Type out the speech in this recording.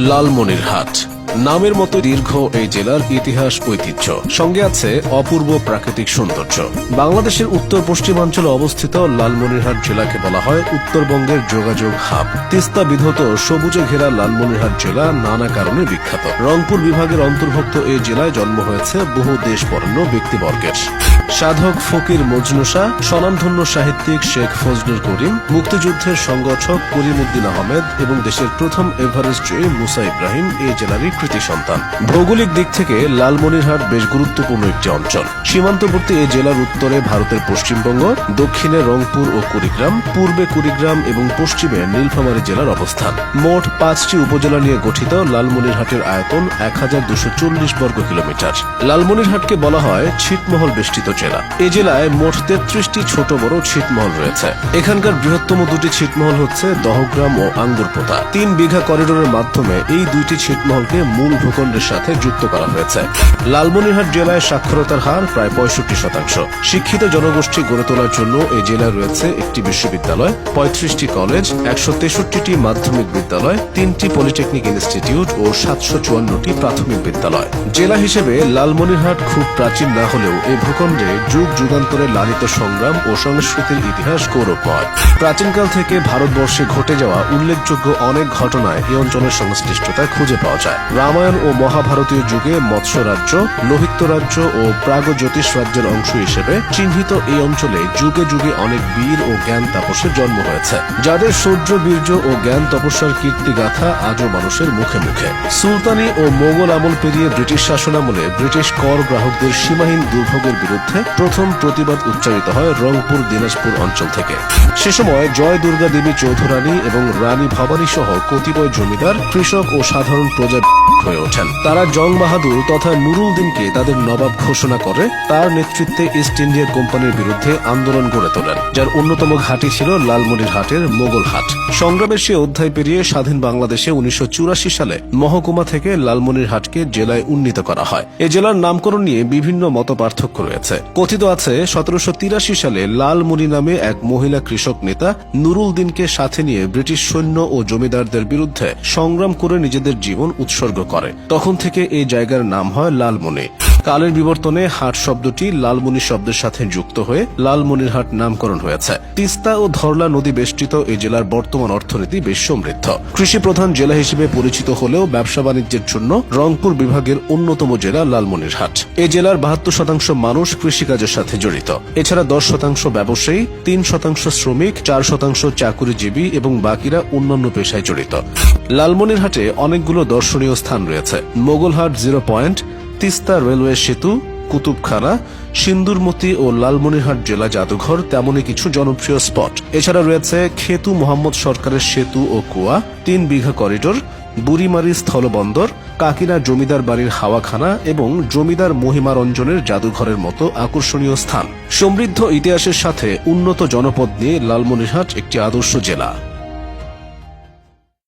লালমনিরহাট। নামের মতো দীর্ঘ এই জেলার ইতিহাস ঐতিহ্য। সঙ্গে আছে অপূর্ব প্রাকৃতিক সৌন্দর্য। বাংলাদেশের উত্তর পশ্চিমাঞ্চলে অবস্থিত লালমনিরহাট জেলাকে বলা হয় উত্তরবঙ্গের যোগাযোগ হাব। তিস্তা বিধত সবুজে ঘেরা লালমনিরহাট জেলা নানা কারণে বিখ্যাত। রংপুর বিভাগের অন্তর্ভুক্ত এই জেলায় জন্ম হয়েছে বহু দেশ বরণ্য ব্যক্তিবর্গের। সাধক ফকির মজনুসা স্বনামধন্য সাহিত্যিক শেখ ফজলুল করিম, মুক্তিযুদ্ধের সংগঠক করিমউদ্দিন আহমেদ এবং দেশের প্রথম এভারেস্ট জয়ী মুসা ইব্রাহিম এই জেলারই কৃতি সন্তান। ভৌগোলিক দিক থেকে লালমনিরহাট বেশ গুরুত্বপূর্ণ একটি অঞ্চল। সীমান্তবর্তী এই জেলার উত্তরে ভারতের পশ্চিমবঙ্গ, দক্ষিণে রংপুর ও কুড়িগ্রাম, পূর্বে কুড়িগ্রাম এবং পশ্চিমে নীলফামারী জেলার অবস্থান। মোট পাঁচটি উপজেলা নিয়ে গঠিত লালমনিরহাটের আয়তন এক হাজার দুশো চল্লিশ বর্গ কিলোমিটার। লালমনিরহাটকে বলা হয় ছিটমহল বেষ্টিত জেলা। এই জেলায় মোট তেত্রিশটি ছোট বড় ছিটমহল রয়েছে। এখানকার বৃহত্তম দুটি ছিটমহল হচ্ছে দহগ্রাম ও আঙ্গুরপোতা। তিন বিঘা করিডোরের মাধ্যমে এই দুইটি ছিটমহলকে মূল ভূখণ্ডের সাথে যুক্ত করা হয়েছে। লালমনিরহাট জেলায় সাক্ষরতার হার প্রায় পঁয়ষট্টি শতাংশ। শিক্ষিত জনগোষ্ঠী গড়ে তোলার জন্য এই জেলায় রয়েছে একটি বিশ্ববিদ্যালয়, পঁয়ত্রিশটি কলেজ, একশো তেষট্টিটি মাধ্যমিক বিদ্যালয়, তিনটি পলিটেকনিক ইনস্টিটিউট ও সাতশো চুয়ান্নটি প্রাথমিক বিদ্যালয়। জেলা হিসেবে লালমনিরহাট খুব প্রাচীন না হলেও এই ভূখণ্ডে যুগ যুগান্তরে লালিত সংগ্রাম ও সংস্কৃতির ইতিহাস গৌরবময়। প্রাচীনকাল থেকে ভারতবর্ষে ঘটে যাওয়া উল্লেখযোগ্য অনেক ঘটনায় এই অঞ্চলের সংশ্লিষ্টতা খুঁজে পাওয়া যায়। রামায়ণ ও মহাভারতীয় যুগে মৎস্য রাজ্য লোহিত্য রাজ্য ও প্রাগজ্যোতিষ রাজ্যের অংশ হিসেবে চিহ্নিত এই অঞ্চলে যুগে যুগে অনেক বীর ও জ্ঞান তাপসের জন্ম হয়েছে। যাদের শৌর্য, বীর্য ও জ্ঞান তপস্যার কীর্তিগাথা আজও মানুষের মুখে মুখে। সুলতানি ও মোগল আমল পেরিয়ে ব্রিটিশ শাসনামলে ব্রিটিশ কর গ্রাহকদের সীমাহীন দুর্ভোগের বিরুদ্ধে প্রথম প্রতিবাদ উচ্চারিত হয় রংপুর, দিনাজপুর অঞ্চল থেকে। সে সময় জয় দুর্গা দেবী চৌধুরানী এবং রানী ভবানী সহ কতিপয় জমিদার, কৃষক ও সাধারণ প্রজা হয়ে ওঠেন। তারা জং বাহাদুর তথা নুরুল দিনকে তাদের নবাব ঘোষণা করে, তার নেতৃত্বে ইস্ট ইন্ডিয়া কোম্পানির বিরুদ্ধে আন্দোলন গড়ে তোলেন, যার অন্যতম ঘাঁটি ছিল লালমনির হাটের মোগল হাট। সংগ্রামের সে অধ্যায় পেরিয়ে স্বাধীন বাংলাদেশে উনিশশো চুরাশি সালে মহকুমা থেকে লালমনির হাটকে জেলায় উন্নীত করা হয়। এ জেলার নামকরণ নিয়ে বিভিন্ন মত পার্থক্য রয়েছে। কথিত আছে, সতেরোশো তিরাশি সালে লালমনি নামে এক মহিলা কৃষক নেতা নুরুল দিনকে সাথে নিয়ে ব্রিটিশ সৈন্য ও জমিদারদের বিরুদ্ধে সংগ্রাম করে নিজেদের জীবন উৎসর্গ করে। তখন থেকে এই জায়গার নাম হয় লালমনি। কালের বিবর্তনে হাট শব্দটি লালমনি শব্দের সাথে যুক্ত হয়ে লালমনিরহাট নামকরণ হয়েছে। তিস্তা ও ধরলা নদী বেষ্টিত এই জেলার বর্তমান অর্থনীতি বেশ সমৃদ্ধ। কৃষি প্রধান জেলা হিসেবে পরিচিত হলেও ব্যবসা বাণিজ্যের জন্য রংপুর বিভাগের অন্যতম জেলা লালমনিরহাট। এই জেলার বাহাত্তর শতাংশ মানুষ কৃষিকাজের সাথে জড়িত। এছাড়া দশ শতাংশ ব্যবসায়ী, তিন শতাংশ শ্রমিক, চার শতাংশ চাকুরিজীবী এবং বাকিরা অন্যান্য পেশায় জড়িত। লালমনিরহাটে অনেকগুলো দর্শনীয় স্থান রয়েছে। Mogalhat zero point Teesta railway সেতু, কুতুবখানা, সিন্দুরমতি ও লালমনিরহাট জেলা জাদুঘর তেমনই কিছু জনপ্রিয় স্পট। এছাড়া রয়েছে খেতু মোহাম্মদ সরকারের সেতু ও কুয়া, তিন বিঘা করিডোর, বুড়িমারি স্থলবন্দর কাকিনা জমিদার বাড়ির হাওয়াখানা এবং জমিদার মহিমারঞ্জনের জাদুঘরের মতো আকর্ষণীয় স্থান। সমৃদ্ধ ইতিহাসের সাথে উন্নত জনপদ নিয়ে লালমনিরহাট একটি আদর্শ জেলা।